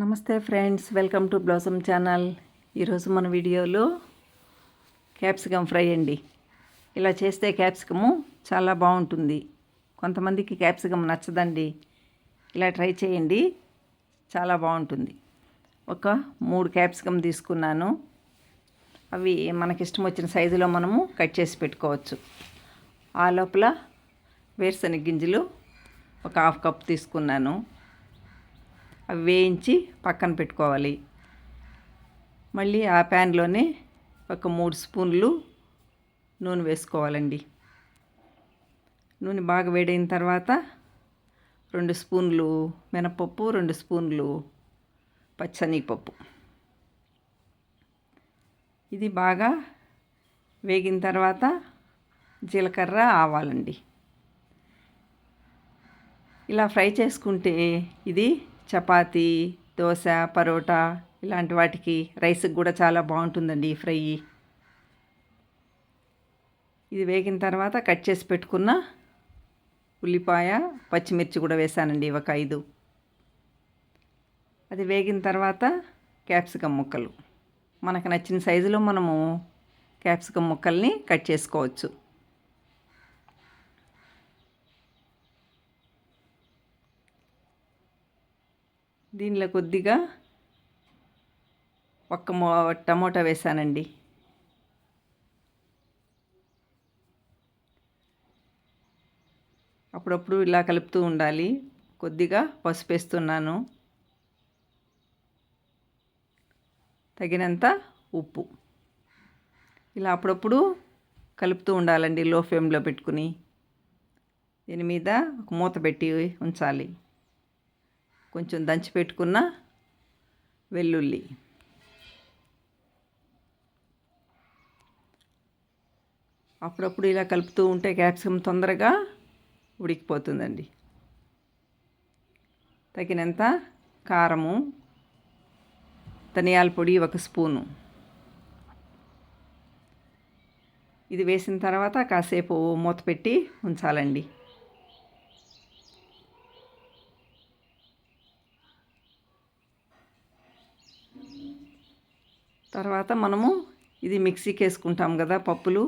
నమస్తే friends welcome to blossom channel. ఈరోజు మన వీడియోలో క్యాప్సికమ్ ఫ్రై అండి. ఇలా చేస్తే క్యాప్సికము చాలా బాగుంటుంది. కొంతమందికి క్యాప్సికమ్ నచ్చదండి. ఇలా ట్రై చేయండి చాలా బాగుంటుంది. ఒక మూడు క్యాప్సికమ్ తీసుకున్నాను. అవి మనకిష్టం వచ్చిన సైజులో మనము కట్ చేసి పెట్టుకోవచ్చు. ఆ లోపల వేరుశనగ గింజలు ఒక హాఫ్ కప్ తీసుకున్నాను. అవి వేయించి పక్కన పెట్టుకోవాలి. మళ్ళీ ఆ ప్యాన్లోనే ఒక మూడు స్పూన్లు నూనె వేసుకోవాలండి. నూనె బాగా వేడైన తర్వాత రెండు స్పూన్లు మినపప్పు రెండు స్పూన్లు పచ్చనీపప్పు. ఇది బాగా వేగిన తర్వాత జీలకర్ర ఆవాలండి. ఇలా ఫ్రై చేసుకుంటే ఇది చపాతీ దోశ పరోటా ఇలాంటి వాటికి రైస్కి కూడా చాలా బాగుంటుందండి ఈ ఫ్రై. ఇది వేగిన తర్వాత కట్ చేసి పెట్టుకున్న ఉల్లిపాయ పచ్చిమిర్చి కూడా వేసానండి ఒక ఐదు. అది వేగిన తర్వాత క్యాప్సికమ్ ముక్కలు. మనకు నచ్చిన సైజులో మనము క్యాప్సికమ్ ముక్కల్ని కట్ చేసుకోవచ్చు. దీనిలో కొద్దిగా ఒక్క మో టమోటా వేసానండి. అప్పుడప్పుడు ఇలా కలుపుతూ ఉండాలి. కొద్దిగా పసుపు వేస్తున్నాను. తగినంత ఉప్పు. ఇలా అప్పుడప్పుడు కలుపుతూ ఉండాలండి లో ఫ్లేమ్లో పెట్టుకుని. దీని మీద ఒక మూత పెట్టి ఉంచాలి. కొంచెం దంచి పెట్టుకున్న వెల్లుల్లి. అప్పుడప్పుడు ఇలా కలుపుతూ ఉంటే క్యాప్సికం తొందరగా ఉడికిపోతుందండి. తగినంత కారము ధనియాల పొడి ఒక స్పూను. ఇది వేసిన తర్వాత కాసేపు మూత పెట్టి ఉంచాలండి. తర్వాత మనము ఇది మిక్సీకి వేసుకుంటాం కదా పప్పులు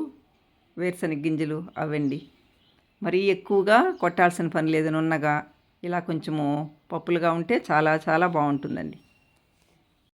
వేరుశనగ గింజలు అవండి. మరీ ఎక్కువగా కొట్టాల్సిన పని లేదు నున్నగా. ఇలా కొంచెము పప్పులుగా ఉంటే చాలా చాలా బాగుంటుందండి.